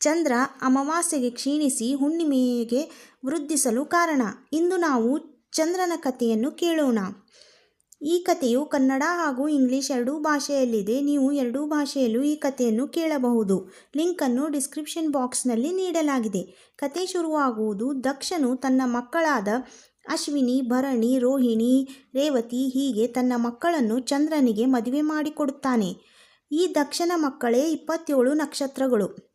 ಚಂದ್ರ ಅಮಾವಾಸ್ಯೆಗೆ ಕ್ಷೀಣಿಸಿ ಹುಣ್ಣಿಮೆಗೆ ವೃದ್ಧಿಸಲು ಕಾರಣ. ಇಂದು ನಾವು ಚಂದ್ರನ ಕಥೆಯನ್ನು ಕೇಳೋಣ. ಈ ಕಥೆಯು ಕನ್ನಡ ಹಾಗೂ ಇಂಗ್ಲಿಷ್ ಎರಡೂ ಭಾಷೆಯಲ್ಲಿದೆ. ನೀವು ಎರಡೂ ಭಾಷೆಯಲ್ಲೂ ಈ ಕಥೆಯನ್ನು ಕೇಳಬಹುದು. ಲಿಂಕನ್ನು ಡಿಸ್ಕ್ರಿಪ್ಷನ್ ಬಾಕ್ಸ್ನಲ್ಲಿ ನೀಡಲಾಗಿದೆ. ಕತೆ ಶುರುವಾಗುವುದು ದಕ್ಷನು ತನ್ನ ಮಕ್ಕಳಾದ ಅಶ್ವಿನಿ, ಭರಣಿ, ರೋಹಿಣಿ, ರೇವತಿ ಹೀಗೆ ತನ್ನ ಮಕ್ಕಳನ್ನು ಚಂದ್ರನಿಗೆ ಮದುವೆ ಮಾಡಿಕೊಡುತ್ತಾನೆ. ಈ ದಕ್ಷನ ಮಕ್ಕಳೇ ಇಪ್ಪತ್ತೇಳು ನಕ್ಷತ್ರಗಳು.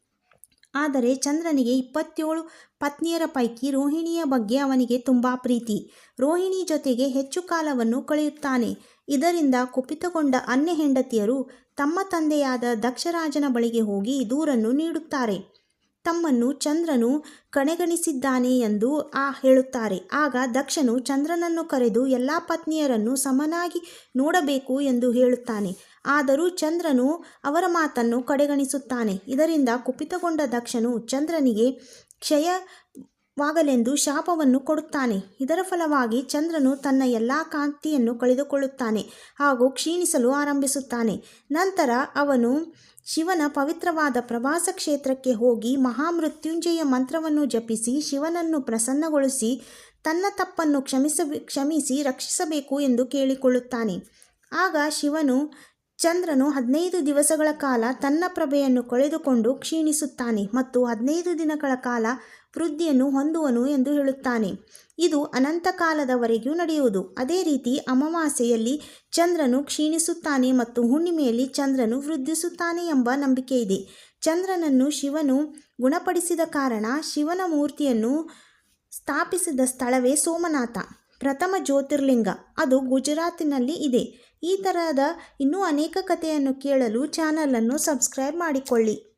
ಆದರೆ ಚಂದ್ರನಿಗೆ ಇಪ್ಪತ್ತೇಳು ಪತ್ನಿಯರ ಪೈಕಿ ರೋಹಿಣಿಯ ಬಗ್ಗೆ ಅವನಿಗೆ ತುಂಬ ಪ್ರೀತಿ. ರೋಹಿಣಿ ಜೊತೆಗೆ ಹೆಚ್ಚು ಕಾಲವನ್ನು ಕಳೆಯುತ್ತಾನೆ. ಇದರಿಂದ ಕುಪಿತಗೊಂಡ ಅನ್ಯ ಹೆಂಡತಿಯರು ತಮ್ಮ ತಂದೆಯಾದ ದಕ್ಷರಾಜನ ಬಳಿಗೆ ಹೋಗಿ ದೂರನ್ನು ನೀಡುತ್ತಾರೆ. ತಮ್ಮನ್ನು ಚಂದ್ರನು ಕಣೆಗಣಿಸಿದ್ದಾನೆ ಎಂದು ಆ ಹೇಳುತ್ತಾರೆ. ಆಗ ದಕ್ಷನು ಚಂದ್ರನನ್ನು ಕರೆದು ಎಲ್ಲ ಪತ್ನಿಯರನ್ನು ಸಮನಾಗಿ ನೋಡಬೇಕು ಎಂದು ಹೇಳುತ್ತಾನೆ. ಆದರೂ ಚಂದ್ರನು ಅವರ ಮಾತನ್ನು ಕಡೆಗಣಿಸುತ್ತಾನೆ. ಇದರಿಂದ ಕುಪಿತಗೊಂಡ ದಕ್ಷನು ಚಂದ್ರನಿಗೆ ಕ್ಷಯವಾಗಲೆಂದು ಶಾಪವನ್ನು ಕೊಡುತ್ತಾನೆ. ಇದರ ಫಲವಾಗಿ ಚಂದ್ರನು ತನ್ನ ಎಲ್ಲ ಕಾಂತಿಯನ್ನು ಕಳೆದುಕೊಳ್ಳುತ್ತಾನೆ ಹಾಗೂ ಕ್ಷೀಣಿಸಲು ಆರಂಭಿಸುತ್ತಾನೆ. ನಂತರ ಅವನು ಶಿವನ ಪವಿತ್ರವಾದ ಪ್ರವಾಸ ಕ್ಷೇತ್ರಕ್ಕೆ ಹೋಗಿ ಮಹಾಮೃತ್ಯುಂಜಯ ಮಂತ್ರವನ್ನು ಜಪಿಸಿ ಶಿವನನ್ನು ಪ್ರಸನ್ನಗೊಳಿಸಿ ತನ್ನ ತಪ್ಪನ್ನು ಕ್ಷಮಿಸ ಕ್ಷಮಿಸಿ ರಕ್ಷಿಸಬೇಕು ಎಂದು ಕೇಳಿಕೊಳ್ಳುತ್ತಾನೆ. ಆಗ ಶಿವನು ಚಂದ್ರನು ಹದಿನೈದು ದಿವಸಗಳ ಕಾಲ ತನ್ನ ಪ್ರಭೆಯನ್ನು ಕಳೆದುಕೊಂಡು ಕ್ಷೀಣಿಸುತ್ತಾನೆ ಮತ್ತು ಹದಿನೈದು ದಿನಗಳ ಕಾಲ ವೃದ್ಧಿಯನ್ನು ಹೊಂದುವನು ಎಂದು ಹೇಳುತ್ತಾನೆ. ಇದು ಅನಂತ ಕಾಲದವರೆಗೂ ನಡೆಯುವುದು. ಅದೇ ರೀತಿ ಅಮಾವಾಸ್ಯೆಯಲ್ಲಿ ಚಂದ್ರನು ಕ್ಷೀಣಿಸುತ್ತಾನೆ ಮತ್ತು ಹುಣ್ಣಿಮೆಯಲ್ಲಿ ಚಂದ್ರನು ವೃದ್ಧಿಸುತ್ತಾನೆ ಎಂಬ ನಂಬಿಕೆ ಇದೆ ಚಂದ್ರನನ್ನು ಶಿವನು ಗುಣಪಡಿಸಿದ ಕಾರಣ ಶಿವನ ಮೂರ್ತಿಯನ್ನು ಸ್ಥಾಪಿಸಿದ ಸ್ಥಳವೇ ಸೋಮನಾಥ. ಪ್ರಥಮ ಜ್ಯೋತಿರ್ಲಿಂಗ. ಅದು ಗುಜರಾತಿನಲ್ಲಿ ಇದೆ. ಈ ತರಹದ ಇನ್ನೂ ಅನೇಕ ಕಥೆಯನ್ನು ಕೇಳಲು ಚಾನಲನ್ನು ಸಬ್ಸ್ಕ್ರೈಬ್ ಮಾಡಿಕೊಳ್ಳಿ.